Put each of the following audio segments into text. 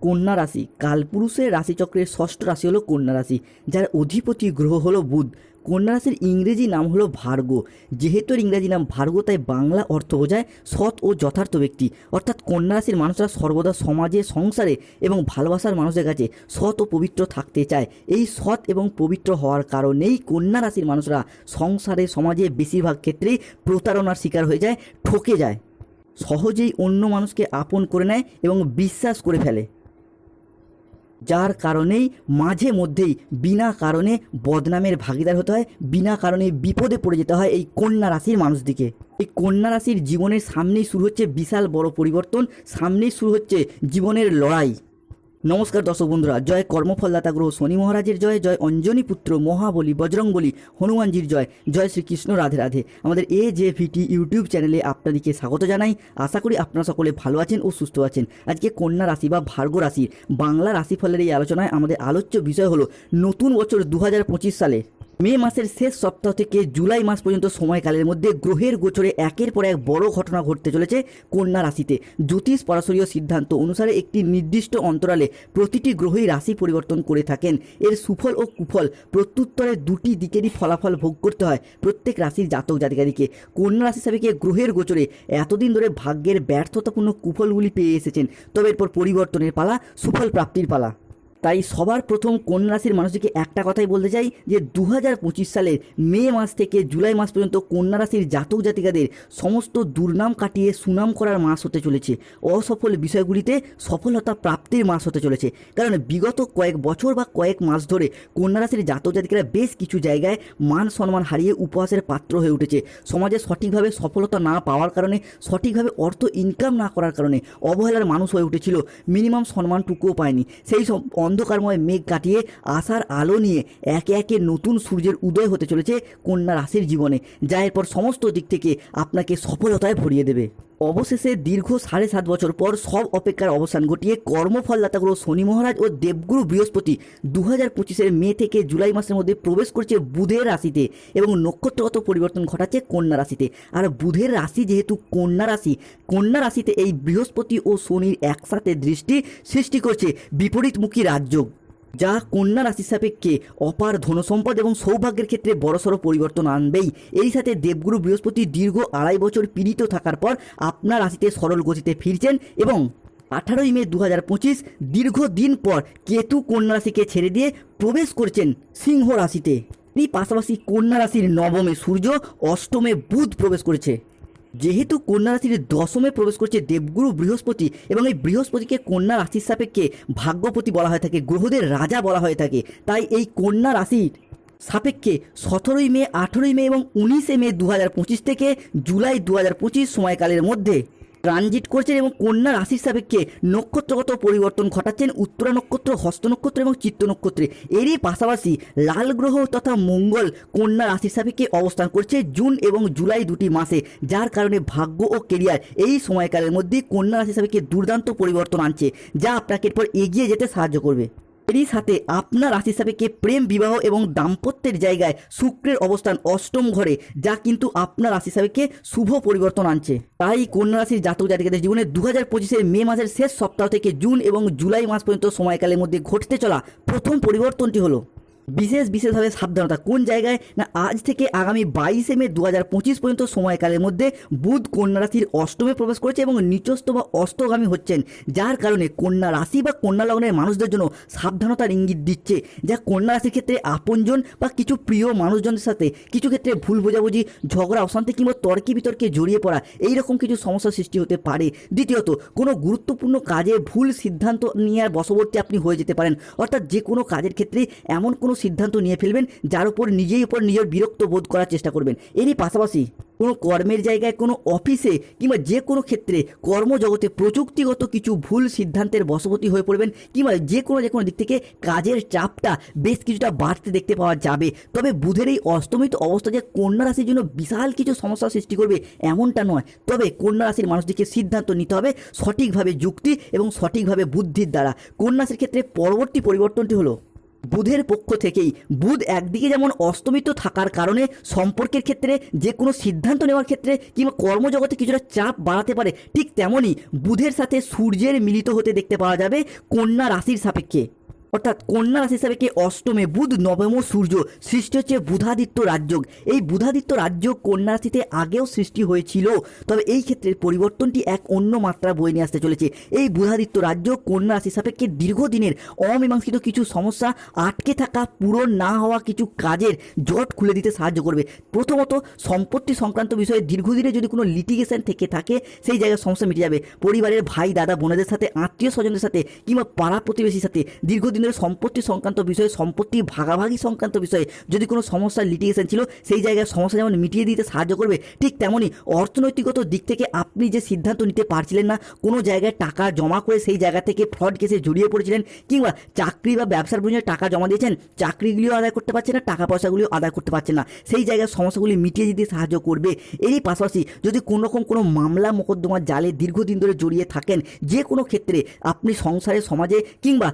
কন্যা রাশি। কালপুরুষের রাশিচক্রের ষষ্ঠ রাশি হলো কন্যা রাশি, যার অধিপতি গ্রহ হলো বুধ। কন্যা রাশির ইংরেজি নাম হলো ভার্গ। যেহেতু ইংরেজি নাম ভার্গ, তাই বাংলা অর্থ বোঝায় সৎ ও যথার্থ ব্যক্তি। অর্থাৎ কন্যা রাশির মানুষরা সর্বদা সমাজে, সংসারে এবং ভালোবাসার মানুষের কাছে সৎ ও পবিত্র থাকতে চায়। এই সৎ এবং পবিত্র হওয়ার কারণেই কন্যা রাশির মানুষরা সংসারে, সমাজে বেশিরভাগ ক্ষেত্রেই প্রতারণার শিকার হয়ে যায়, ঠকে যায়। সহজেই অন্য মানুষকে আপন করে নেয় এবং বিশ্বাস করে ফেলে। যার কারণেই মাঝে মধ্যেই বিনা কারণে বদনামের ভাগিদার হতে হয়, বিনা কারণে বিপদে পড়ে যেতে হয় এই কন্যা রাশির মানুষদিকে। এই কন্যা রাশির জীবনের সামনেই শুরু হচ্ছে বিশাল বড় পরিবর্তন, সামনেই শুরু হচ্ছে জীবনের লড়াই। নমস্কার দর্শক বন্ধুরা, জয় কর্মফলদাতা গ্রহ শনি মহারাজের জয় জয় অঞ্জনী পুত্র মহাবলী বজরংবলী হনুমানজির জয় জয় শ্রীকৃষ্ণ রাধে রাধে। আমাদের এ জে ভিটি ইউটিউব চ্যানেলে আপনাদেরকে স্বাগত জানাই। আশা করি আপনারা সকলে ভালো আছেন ও সুস্থ আছেন। আজকে কন্যা রাশি বা ভার্গ রাশি বাংলা রাশিফলের এই আলোচনায় আমাদের আলোচ্য বিষয় হলো নতুন বছর দু হাজার পঁচিশ সালে। মে মাসের শেষ সপ্তাহ থেকে জুলাই মাস পর্যন্ত সময়কালের মধ্যে গ্রহের গোচরে একের পর এক বড় ঘটনা ঘটতে চলেছে কন্যা রাশিতে। জ্যোতিষ পরাশরীয় সিদ্ধান্ত অনুসারে একটি নির্দিষ্ট অন্তরালে প্রতিটি গ্রহই রাশি পরিবর্তন করে থাকেন। এর সুফল ও কুফল প্রত্যুত্তরে দুটি দিকেরই ফলাফল ভোগ করতে হয় প্রত্যেক রাশির জাতক জাতিকারীকে কন্যা রাশি হিসাবে গ্রহের গোচরে এতদিন ধরে ভাগ্যের ব্যর্থতাপূর্ণ কুফলগুলি পেয়ে এসেছেন। তবে এরপর পরিবর্তনের পালা, সুফল প্রাপ্তির পালা। তাই সবার প্রথম কন্যা রাশির মানুষদেরকে একটা কথাই বলতে চাই যে দু হাজার পঁচিশ সালের মে মাস থেকে জুলাই মাস পর্যন্ত কন্যা রাশির জাতক জাতিকাদের সমস্ত দুর্নাম কাটিয়ে সুনাম করার মাস হতে চলেছে। অসফল বিষয়গুলিতে সফলতা প্রাপ্তির মাস হতে চলেছে। কারণ বিগত কয়েক বছর বা কয়েক মাস ধরে কন্যা রাশির জাতক জাতিকারা বেশ কিছু জায়গায় মান সম্মান হারিয়ে উপহাসের পাত্র হয়ে উঠেছে। সমাজে সঠিকভাবে সফলতা না পাওয়ার কারণে, সঠিকভাবে অর্থ ইনকাম না করার কারণে অবহেলার মানুষ হয়ে উঠেছিল। মিনিমাম সম্মানটুকুও পায়নি। সেই সব অন্ধকারময় মেঘ কাটিয়ে আশার আলো নিয়ে একে একে নতুন সূর্যের উদয় হতে চলেছে কন্যা রাশির জীবনে, যা এরপর সমস্ত দিক থেকে আপনাকে সফলতায় ভরিয়ে দেবে। অবশেষে দীর্ঘ সাড়ে সাত বছর পর সব অপেক্ষার অবসান ঘটিয়ে কর্মফলদাতাগুলো শনি মহারাজ ও দেবগুরু বৃহস্পতি দু হাজার পঁচিশের মে থেকে জুলাই মাসের মধ্যে প্রবেশ করছে বুধের রাশিতে এবং নক্ষত্রগত পরিবর্তন ঘটাচ্ছে কন্যা রাশিতে। আর বুধের রাশি যেহেতু কন্যা রাশি, কন্যা রাশিতে এই বৃহস্পতি ও শনির একসাথে দৃষ্টি সৃষ্টি করছে বিপরীতমুখী রাজযোগ। যা কন্যা রাশির সাপেক্ষে অপার ধনসম্পদ এবং সৌভাগ্যের ক্ষেত্রে বড়সড় পরিবর্তন আনবেই। এই সাথে দেবগুরু বৃহস্পতি দীর্ঘ আড়াই বছর পীড়িত থাকার পর আপনার রাশিতে সরল গতিতে ফিরছেন এবং আঠারোই মে দু হাজার পঁচিশ দীর্ঘদিন পর কেতু কন্যা রাশিকে ছেড়ে দিয়ে প্রবেশ করছেন সিংহ রাশিতে। এই পাশাপাশি কন্যা রাশির নবমে সূর্য অষ্টমে বুধ প্রবেশ করেছে। যেহেতু কন্যা রাশির দশমে প্রবেশ করছে দেবগুরু বৃহস্পতি এবং এই বৃহস্পতিকে কন্যা রাশির সাপেক্ষে ভাগ্যপতি বলা হয়ে থাকে, গ্রহদের রাজা বলা হয়ে থাকে। তাই এই কন্যা রাশির সাপেক্ষে সতেরোই মে, আঠেরোই মে এবং উনিশে মে দু হাজার পঁচিশ থেকে জুলাই দু হাজার পঁচিশ সময়কালের মধ্যে ট্রানজিট করছেন এবং কন্যা রাশির সাপেক্ষে নক্ষত্রগত পরিবর্তন ঘটাচ্ছেন, উত্তরা নক্ষত্র হস্ত নক্ষত্র এবং চিত্ত নক্ষত্রে। এরই পাশাপাশি লাল গ্রহ তথা মঙ্গল কন্যা রাশির সাপেক্ষে অবস্থান করছে জুন এবং জুলাই দুটি মাসে, যার কারণে ভাগ্য ও কেরিয়ার এই সময়কালের মধ্যে কন্যা রাশির সাপেক্ষে দুর্দান্ত পরিবর্তন আনছে, যা আপনাকে এরপর এগিয়ে যেতে সাহায্য করবে। এরই সাথে আপনার রাশি সাপেক্ষে প্রেম, বিবাহ এবং দাম্পত্যের জায়গায় শুক্রের অবস্থান অষ্টম ঘরে, যা কিন্তু আপনার রাশি সাপেক্ষে শুভ পরিবর্তন আনছে। তাই কন্যা রাশির জাতক জাতিকাদের জীবনে দু হাজার পঁচিশের মে মাসের শেষ সপ্তাহ থেকে জুন এবং জুলাই মাস পর্যন্ত সময়কালের মধ্যে ঘটতে চলা প্রথম পরিবর্তনটি হলো। বিশেষ বিশেষভাবে সাবধানতা। কোন জায়গায়? না, আজ থেকে আগামী বাইশে মে দু হাজার পঁচিশ পর্যন্ত সময়কালের মধ্যে বুধ কন্যা রাশির অষ্টমে প্রবেশ করেছে এবং নিচস্থ বা অস্তগামী হচ্ছেন, যার কারণে কন্যা রাশি বা কন্যা লগ্নের মানুষদের জন্য সাবধানতার ইঙ্গিত দিচ্ছে, যা কন্যা রাশির ক্ষেত্রে আপনজন বা কিছু প্রিয় মানুষজনের সাথে, কিছু ক্ষেত্রে ভুল বোঝাবুঝি, ঝগড়া, অশান্তি কিংবা তর্কি বিতর্কে জড়িয়ে পড়া এই রকম কিছু সমস্যার সৃষ্টি হতে পারে। দ্বিতীয়ত, কোনো গুরুত্বপূর্ণ কাজে ভুল সিদ্ধান্ত নেওয়ার বশবর্তী আপনি হয়ে যেতে পারেন, অর্থাৎ যে কোনো কাজের ক্ষেত্রে এমন কোনো সিদ্ধান্ত নিয়ে ফেলবেন, যার উপর নিজেই উপর নিজের বিরক্ত বোধ করার চেষ্টা করবেন। এরই পাশাপাশি কোনো কর্মের জায়গায়, কোনো অফিসে কিংবা যে কোনো ক্ষেত্রে কর্মজগতে প্রযুক্তিগত কিছু ভুল সিদ্ধান্তের বশবর্তী হয়ে পড়বেন, কিংবা যে কোনো যে কোনো দিক থেকে কাজের চাপটা বেশ কিছুটা বাড়তে দেখতে পাওয়া যাবে। তবে বুধের এই অস্তমিত অবস্থা যে কন্যা রাশির জন্য বিশাল কিছু সমস্যার সৃষ্টি করবে, এমনটা নয়। তবে কন্যা রাশির মানুষটিকে সিদ্ধান্ত নিতে হবে সঠিকভাবে যুক্তি এবং সঠিকভাবে বুদ্ধির দ্বারা। কন্যা রাশির ক্ষেত্রে পরবর্তী পরিবর্তনটি হলো বুধের পক্ষ থেকেই বুধ একদিকে যেমন অস্তমিত থাকার কারণে সম্পর্কের ক্ষেত্রে যে কোনো সিদ্ধান্ত নেওয়ার ক্ষেত্রে কিংবা কর্মজগতে কিছুটা চাপ বাড়াতে পারে, ঠিক তেমনই বুধের সাথে সূর্যের মিলিত হতে দেখতে পাওয়া যাবে কন্যা রাশির সাপেক্ষে। অর্থাৎ কন্যা রাশি হিসাবে কে অষ্টমে বুধ, নবম সূর্য সৃষ্টি হচ্ছে বুধাদিত্য রাজযোগ। এই বুধাদিত্য রাজযোগ কন্যা রাশিতে আগেও সৃষ্টি হয়েছিল, তবে এই ক্ষেত্রে পরিবর্তনটি এক অন্য মাত্রা বয়ে নিয়ে আসতে চলেছে। এই বুধাদিত্য রাজযোগ কন্যা রাশি সাপেক্ষে দীর্ঘদিনের অমীমাংসিত কিছু সমস্যা আটকে থাকা, পূরণ না হওয়া কিছু কাজের জট খুলে দিতে সাহায্য করবে। প্রথমত, সম্পত্তি সংক্রান্ত বিষয়ে দীর্ঘদিনে যদি কোনো লিটিগেশন থেকে থাকে, সেই জায়গায় সমস্যা মিটে যাবে। পরিবারের ভাই, দাদা, বোনেদের সাথে আত্মীয় স্বজনদের সাথে কিংবা পাড়া প্রতিবেশীর সাথে দীর্ঘদিনের সম্পত্তি সংক্রান্ত বিষয়ে, সম্পত্তি ভাগাভাগি সংক্রান্ত বিষয়ে যদি কোনো সমস্যার লিটিগেশন ছিল, সেই জায়গায় সমস্যা যেমন মিটিয়ে দিতে সাহায্য করবে, ঠিক তেমনই অর্থনৈতিকগত দিক থেকে আপনি যে সিদ্ধান্ত নিতে পারছিলেন না, কোনো জায়গায় টাকা জমা করে সেই জায়গা থেকে ফ্রড কেসে জড়িয়ে পড়েছিলেন, কিংবা চাকরি বা ব্যবসার প্রয়োজনে টাকা জমা দিয়েছেন, চাকরিগুলিও আদায় করতে পারছেন না, টাকা পয়সাগুলিও আদায় করতে পারছেন না, সেই জায়গায় সমস্যাগুলি মিটিয়ে দিতে সাহায্য করবে। এরই পাশাপাশি যদি কোনো রকম কোনো মামলা মোকদ্দমার জালে দীর্ঘদিন ধরে জড়িয়ে থাকেন, যে কোনো ক্ষেত্রে আপনি সংসারে, সমাজে কিংবা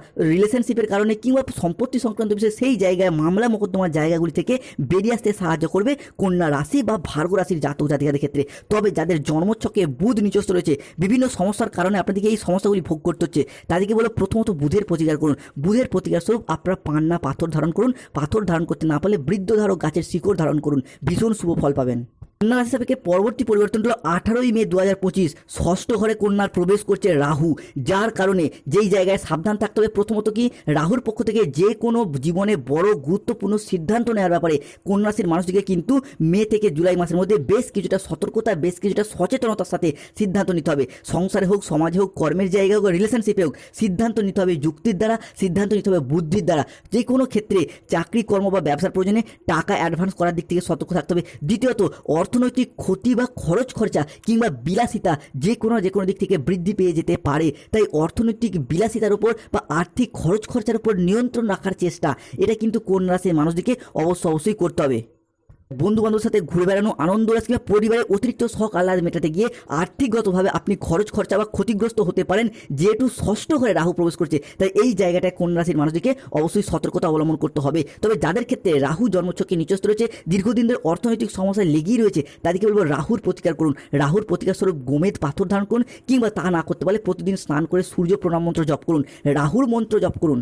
রিলেশনশিপের কারণে কিংবা সম্পত্তি সংক্রান্ত বিষয়ে সেই জায়গায় মামলা মোকদ্দমার জায়গাগুলি থেকে বেরিয়ে আসতে সাহায্য করবে কন্যা রাশি বা ভার্গ রাশির জাতক জাতিকাদের ক্ষেত্রে। তবে যাদের জন্মছকে বুধ নিচস্ত রয়েছে, বিভিন্ন সমস্যার কারণে আপনাদেরকে এই সমস্যাগুলি ভোগ করতে হচ্ছে। তাদেরকে বলো প্রথমত বুধের প্রতিকার করুন। বুধের প্রতিকার স্বরূপ আপনারা পান্না পাথর ধারণ করুন। পাথর ধারণ করতে না পারলে বৃদ্ধ ধারক গাছের শিকড় ধারণ করুন। ভীষণ শুভ ফল পাবেন। কন্যা সাপেক্ষে পরবর্তী পরিবর্তন হলো আঠারোই মে দু হাজার পঁচিশ। ষষ্ঠ ঘরে কন্যার প্রবেশ করছে রাহু। যার কারণে যেই জায়গায় সাবধান থাকতে হবে, প্রথমত কি রাহুর পক্ষ থেকে যে কোনো জীবনে বড় গুরুত্বপূর্ণ সিদ্ধান্ত নেওয়ার ব্যাপারে কন্যা রাশির মানুষটিকে কিন্তু মে থেকে জুলাই মাসের মধ্যে বেশ কিছুটা সতর্কতা, বেশ কিছুটা সচেতনতার সাথে সিদ্ধান্ত নিতে হবে। সংসারে হোক, সমাজে হোক, কর্মের জায়গায় হোক রিলেশনশিপে হোক, সিদ্ধান্ত নিতে হবে যুক্তির দ্বারা, সিদ্ধান্ত নিতে হবে বুদ্ধির দ্বারা। যে কোনো ক্ষেত্রে চাকরি, কর্ম বা ব্যবসার প্রয়োজনে টাকা অ্যাডভান্স করার দিক থেকে সতর্ক থাকতে হবে। দ্বিতীয়ত অর্থনৈতিক ক্ষতি বা খরচ খরচা কিংবা বিলাসিতা যে কোনো যে কোনো দিক থেকে বৃদ্ধি পেয়ে যেতে পারে। তাই অর্থনৈতিক বিলাসিতার উপর বা আর্থিক খরচ খরচার উপর নিয়ন্ত্রণ রাখার চেষ্টা, এটা কিন্তু কোন রাশির মানুষদেরকে অবশ্য অবশ্যই করতে হবে। বন্ধু বান্ধবের সাথে ঘুরে বেড়ানো, আনন্দ রাস কিংবা পরিবারের অতিরিক্ত শখ আহ্লাদ মেটাতে গিয়ে আর্থিকগতভাবে আপনি খরচ, খরচা বা ক্ষতিগ্রস্ত হতে পারেন, যেহেতু ষষ্ঠ ঘরে রাহু প্রবেশ করছে। তাই এই জায়গাটায় কন্যা রাশির মানুষদেরকে অবশ্যই সতর্কতা অবলম্বন করতে হবে। তবে যাদের ক্ষেত্রে রাহু জন্মছকে নিচস্থ রয়েছে, দীর্ঘদিন ধরে অর্থনৈতিক সমস্যায় লেগেই রয়েছে, তাদেরকে বলব রাহুর প্রতিকার করুন। রাহুর প্রতিকার স্বরূপ গোমেদ পাথর ধারণ করুন কিংবা তা না করতে পারলে প্রতিদিন স্নান করে সূর্য প্রণাম মন্ত্র জপ করুন। রাহুর মন্ত্র জপ করুন।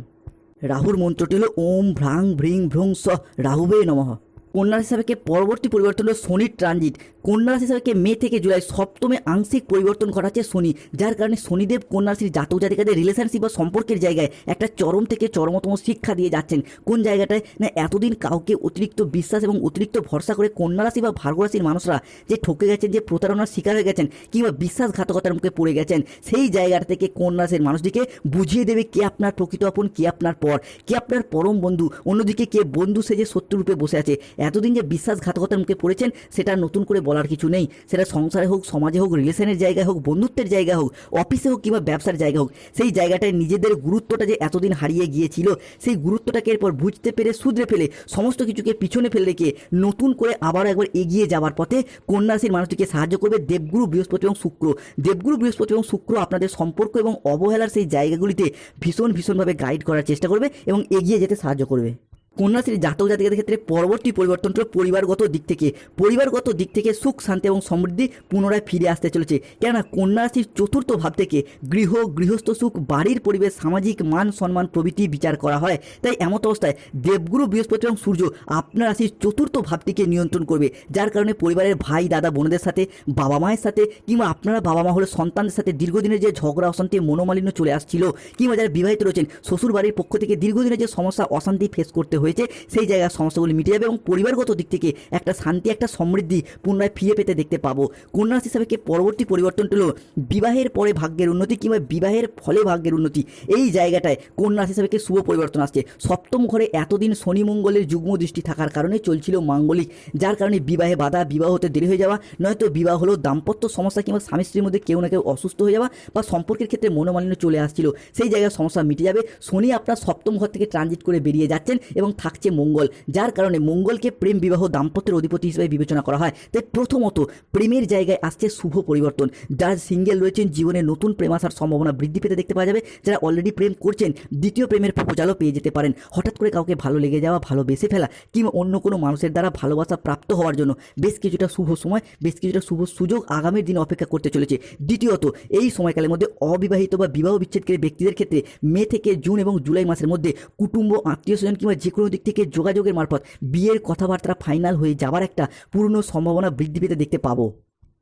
রাহুর মন্ত্রটি হলো ওম ভ্রাং ভ্রিং ভ্রং স রাহুবে নমঃ। কন্যা সাপেক্ষে পরবর্তী পরিবর্তন হলো শনির ট্রানজিট। কন্যা রাশি সাপেক্ষে মে থেকে জুলাই সপ্তমে আংশিক পরিবর্তন ঘটাচ্ছে শনি। যার কারণে শনিদেব কন্যা রাশির জাতক জাতিকাদের রিলেশনশিপ বা সম্পর্কের জায়গায় একটা চরম থেকে চরমতম শিক্ষা দিয়ে যাচ্ছেন। কোন জায়গাটায়? না, এতদিন কাউকে অতিরিক্ত বিশ্বাস এবং অতিরিক্ত ভরসা করে কন্যা রাশি বা ভার্গ রাশির মানুষরা যে ঠকে গেছেন, যে প্রতারণার শিকার হয়ে গেছেন কিংবা বিশ্বাসঘাতকতার মুখে পড়ে গেছেন, সেই জায়গাটা থেকে কন্যা রাশির মানুষটিকে বুঝিয়ে দেবে কে আপনার প্রকৃত আপন, কে আপনার পর। কে আপনার পরম বন্ধু? অন্যদিকে কে বন্ধু সেজে শত্রুরূপে বসে আছে? এতদিন যে বিশ্বাসঘাতকতার মুখে পড়েছেন, সেটা নতুন করে বলার কিছু নেই। সেটা সংসারে হোক, সমাজে হোক, রিলেশনের জায়গায় হোক, বন্ধুত্বের জায়গা হোক, অফিসে হোক কিংবা ব্যবসার জায়গা হোক, সেই জায়গাটায় নিজেদের গুরুত্বটা যে এতদিন হারিয়ে গিয়েছিল, সেই গুরুত্বটাকে এরপর বুঝতে পেরে, শুধরে ফেলে, সমস্ত কিছুকে পিছনে ফেলে রেখে নতুন করে আবার একবার এগিয়ে যাওয়ার পথে কন্যা রাশির মানুষটিকে সাহায্য করবে দেবগুরু বৃহস্পতি এবং শুক্র। দেবগুরু বৃহস্পতি এবং শুক্র আপনাদের সম্পর্ক এবং অবহেলার সেই জায়গাগুলিতে ভীষণ ভীষণভাবে গাইড করার চেষ্টা করবে এবং এগিয়ে যেতে সাহায্য করবে। কন্যাশ্রী জাতক জাতিকাদের ক্ষেত্রে পরবর্তী পরিবর্তনটা পরিবারগত দিক থেকে। পরিবারগত দিক থেকে সুখ, শান্তি এবং সমৃদ্ধি পুনরায় ফিরে আসতে চলেছে। কেননা কন্যাশ্রীর চতুর্থ ভাব থেকে গৃহ, গৃহস্থ সুখ, বাড়ির পরিবেশ, সামাজিক মান, সম্মান প্রভৃতি বিচার করা হয়। তাই এমত অবস্থায় দেবগুরু, বৃহস্পতি এবং সূর্য আপনার রাশির চতুর্থ ভাবটিকে নিয়ন্ত্রণ করবে। যার কারণে পরিবারের ভাই, দাদা, বোনদের সাথে, বাবা মায়ের সাথে কিংবা আপনারা বাবা মা হলে সন্তানদের সাথে দীর্ঘদিনের যে ঝগড়া, অশান্তি, মনোমালিন্য চলে আসছিল কিংবা যারা বিবাহিত রয়েছেন শ্বশুর বাড়ির পক্ষ থেকে দীর্ঘদিনের যে সমস্যা, অশান্তি ফেস করতে হয়েছে, সেই জায়গার সমস্যাগুলি মিটে যাবে এবং পরিবারগত দিক থেকে একটা শান্তি, একটা সমৃদ্ধি পুনরায় ফিরে পেতে দেখতে পাবো। কন্যা রাশি কি পরবর্তী পরিবর্তনটি হলো বিবাহের পরে ভাগ্যের উন্নতি কিংবা বিবাহের ফলে ভাগ্যের উন্নতি। এই জায়গাটায় কন্যা রাশি কি শুভ পরিবর্তন আসছে। সপ্তম ঘরে এতদিন শনি মঙ্গলের যুগ্ম দৃষ্টি থাকার কারণে চলছিল মাঙ্গলিক, যার কারণে বিবাহে বাধা, বিবাহ হতে দেরি হয়ে যাওয়া, নয়তো বিবাহ হলো দাম্পত্য সমস্যা কিংবা স্বামী স্ত্রীর মধ্যে কেউ না কেউ অসুস্থ হয়ে যাওয়া বা সম্পর্কের ক্ষেত্রে মনোমালিন্য চলে আসছিল। সেই জায়গায় সমস্যা মিটে যাবে। শনি আপনার সপ্তম ঘর থেকে ট্রানজিট করে বেরিয়ে যাচ্ছেন এবং থাকছে মঙ্গল, যার কারণে মঙ্গলকে প্রেম বিবাহ দাম্পত্যের অধিপতি হিসেবে বিবেচনা করা হয়। তাই প্রথমত প্রেমের জায়গায় আসছে শুভ পরিবর্তন। যারা সিঙ্গেল রয়েছেন, জীবনে নতুন প্রেম আসার সম্ভাবনা বৃদ্ধি পেতে দেখতে পাওয়া যাবে। যারা অলরেডি প্রেম করছেন, দ্বিতীয় প্রেমের প্রপোজালও পেয়ে যেতে পারেন। হঠাৎ করে কাউকে ভালো লেগে যাওয়া ভালোবেসে ফেলা, কিংবা অন্য কোনো মানুষের দ্বারা ভালোবাসা প্রাপ্ত হওয়ার জন্য বেশ কিছুটা শুভ সময়, বেশ কিছুটা শুভ সুযোগ আগামীর দিনে অপেক্ষা করতে চলেছে। দ্বিতীয়ত, এই সময়কালের মধ্যে অবিবাহিত বা বিবাহ বিচ্ছেদকারী ব্যক্তিদের ক্ষেত্রে মে থেকে জুন এবং জুলাই মাসের মধ্যে কুটুম্ব, আত্মীয় স্বজন কিংবা যে কোনো দিক থেকে যোগাযোগের মারফত বিয়ের কথাবার্তা ফাইনাল হয়ে যাওয়ার একটা পূর্ণ সম্ভাবনা বৃদ্ধি পেতে দেখতে পাবো।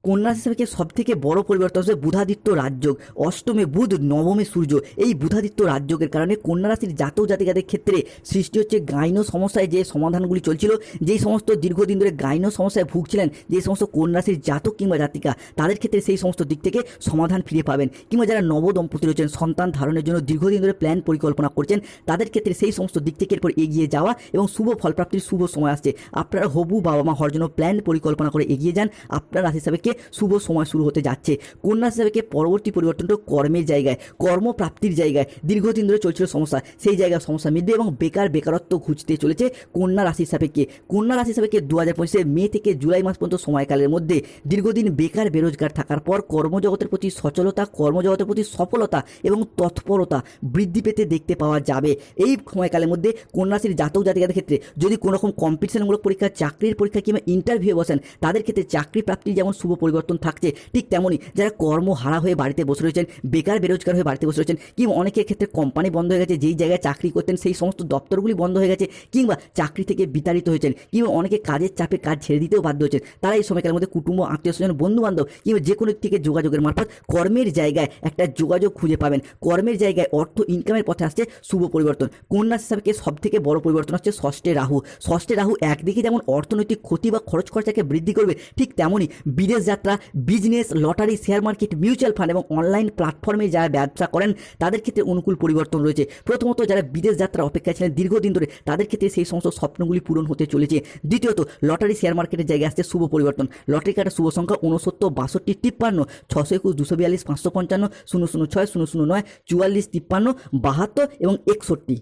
কন্যা হিসাবে সব থেকে বড় পরিবর্তন হচ্ছে বুধাদিত্য রাজযোগ? অষ্টমে বুধ, নবমে সূর্য। এই বুধাদিত্য রাজযোগের কারণে কন্যা রাশির জাতক জাতিকাদের ক্ষেত্রে সৃষ্টি হচ্ছে গাইন সমস্যায় যে সমাধানগুলি চলছিল, যেই সমস্ত দীর্ঘদিন ধরে গাইনো সমস্যায় ভুগছিলেন, যে সমস্ত কন্যা রাশির জাতক কিংবা জাতিকা, তাদের ক্ষেত্রে সেই সমস্ত দিক থেকে সমাধান ফিরে পাবেন। কিংবা যারা নবদম্পতি রয়েছেন, সন্তান ধারণের জন্য দীর্ঘদিন ধরে প্ল্যান পরিকল্পনা করছেন, তাদের ক্ষেত্রে সেই সমস্ত দিক থেকে এরপর এগিয়ে যাওয়া এবং শুভ ফলপ্রাপ্তির শুভ সময় আসছে। আপনারা হবু বাবা মা হওয়ার জন্য প্ল্যান পরিকল্পনা করে এগিয়ে যান। আপনার রাশি হিসাবে শুভ সময় শুরু হতে যাচ্ছে। কন্যা হিসাবে পরবর্তী পরিবর্তনটা কর্মের জায়গায়, কর্মপ্রাপ্তির জায়গায়, দীর্ঘদিন ধরে চলছিল সমস্যা। সেই জায়গায় সমস্যা মিটবে এবং বেকার বেকারত্ব ঘুচতে চলেছে কন্যা রাশি সাপেক্ষে। কন্যা রাশি সাপেক্ষে দু হাজার পঁচিশে মে থেকে জুলাই মাস পর্যন্ত সময়কালের মধ্যে দীর্ঘদিন বেকার বেরোজগার থাকার পর কর্মজগতের প্রতি সচলতা, কর্মজগতের প্রতি সফলতা এবং তৎপরতা বৃদ্ধি পেতে দেখতে পাওয়া যাবে। এই সময়কালের মধ্যে কন্যা রাশির জাতক জাতিকাদের ক্ষেত্রে যদি কোনো রকম কম্পিটিশনমূলক পরীক্ষা, চাকরির পরীক্ষা কিংবা ইন্টারভিউ বসেন, তাদের ক্ষেত্রে চাকরি প্রাপ্তির যেমন শুভ পরিবর্তন থাকছে। ঠিক তেমনই যারা কর্মহারা হয়ে বাড়িতে বসে রয়েছেন, বেকার, বেরোজগার হয়ে বাড়িতে বসে রয়েছেন, কিংবা অনেকের ক্ষেত্রে কোম্পানি বন্ধ হয়ে গেছে, যেই জায়গায় চাকরি করতেন সেই সমস্ত দপ্তরগুলি বন্ধ হয়ে গেছে, কিংবা চাকরি থেকে বিতাড়িত হয়েছেন, কিংবা অনেকে কাজের চাপে কাজ ছেড়ে দিতেও বাধ্য হয়েছেন, তারা এই সময়কালের মধ্যে কুটুম্ব আত্মীয় স্বজন বন্ধু বান্ধব কিংবা যে কোনো থেকে যোগাযোগের মারফত কর্মের জায়গায় একটা যোগাযোগ খুঁজে পাবেন। কর্মের জায়গায় অর্থ ইনকামের পথে আসছে শুভ পরিবর্তন। কন্যা হিসাবে সব থেকে বড় পরিবর্তন হচ্ছে ষষ্ঠে রাহু। ষষ্ঠে রাহু একদিকে যেমন অর্থনৈতিক ক্ষতি বা খরচ খরচাকে বৃদ্ধি করবে, ঠিক তেমনই বিদেশ যাত্রা business lottery share market mutual fund এবং অনলাইন প্ল্যাটফর্মে যারা ব্যবসা করেন, তাদের ক্ষেত্রে অনুকূল পরিবর্তন রয়েছে। প্রথমত যারা বিদেশ যাত্রা অপেক্ষা ছিলেন, দীর্ঘদিন ধরে তাদের ক্ষেত্রে সেই সমস্ত স্বপ্নগুলি পূরণ হতে চলেছে। দ্বিতীয়ত লটারি শেয়ার মার্কেটের জায়গায় আসছে শুভ পরিবর্তন। লটারি কাটার শুভ সংখ্যা উনসত্তর বাষট্টি, তিপ্পান্ন ছশো একুশ, দুশো বিয়াল্লিশ, পাঁচশো পঞ্চান্ন, শূন্য শূন্য ছয়, শূন্য শূন্য নয়, চুয়াল্লিশ, তিপ্পান্ন, বাহাত্তর এবং একষট্টি।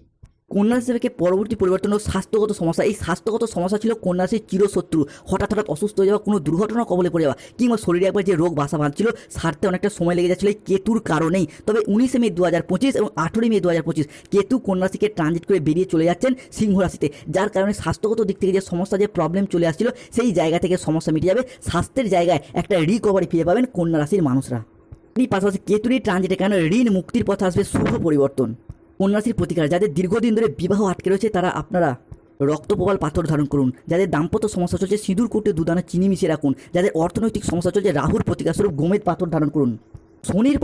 কন্যা রাশি থেকে পরবর্তী পরিবর্তন স্বাস্থ্যগত সমস্যা। এই স্বাস্থ্যগত সমস্যা ছিল কন্যাশ্রীর চিরশত্রু। হঠাৎ হঠাৎ অসুস্থ হয়ে যাওয়া, কোনো দুর্ঘটনা কবলে পড়ে যাওয়া, কিংবা শরীরে একবার যে রোগ বাসা বাঁধছিল, সারতে অনেকটা সময় লেগে যাচ্ছিল এই কেতুর কারণেই। তবে উনিশে মে দু হাজার পঁচিশ এবং আঠেরোই মে দু হাজার পঁচিশ কেতু কন্যাশ্রীকে ট্রানজিট করে বেরিয়ে চলে যাচ্ছেন সিংহ রাশিতে, যার কারণে স্বাস্থ্যগত দিক থেকে যে সমস্যা, যে প্রবলেম চলে আসছিল, সেই জায়গা থেকে সমস্যা মিটে যাবে। স্বাস্থ্যের জায়গায় একটা রিকভারি ফিরে পাবেন কন্যা রাশির মানুষরা। এই পাশাপাশি কেতুরি ট্রানজিটের কারণে ঋণ মুক্তির পথে আসবে শুভ পরিবর্তন? কন্যাশ্রীর প্রতিকার। যাদের দীর্ঘদিন ধরে বিবাহ আটকে রয়েছে, তারা আপনারা রক্তপ্রবাল পাথর ধারণ করুন। যাদের দাম্পত্য সমস্যা চলছে, সিঁদুর, কুটে, দুদানা, চিনি মিশিয়ে রাখুন। যাদের অর্থনৈতিক সমস্যা চলছে, রাহুর প্রতিকার স্বরূপ গোমেদ পাথর ধারণ করুন। শনির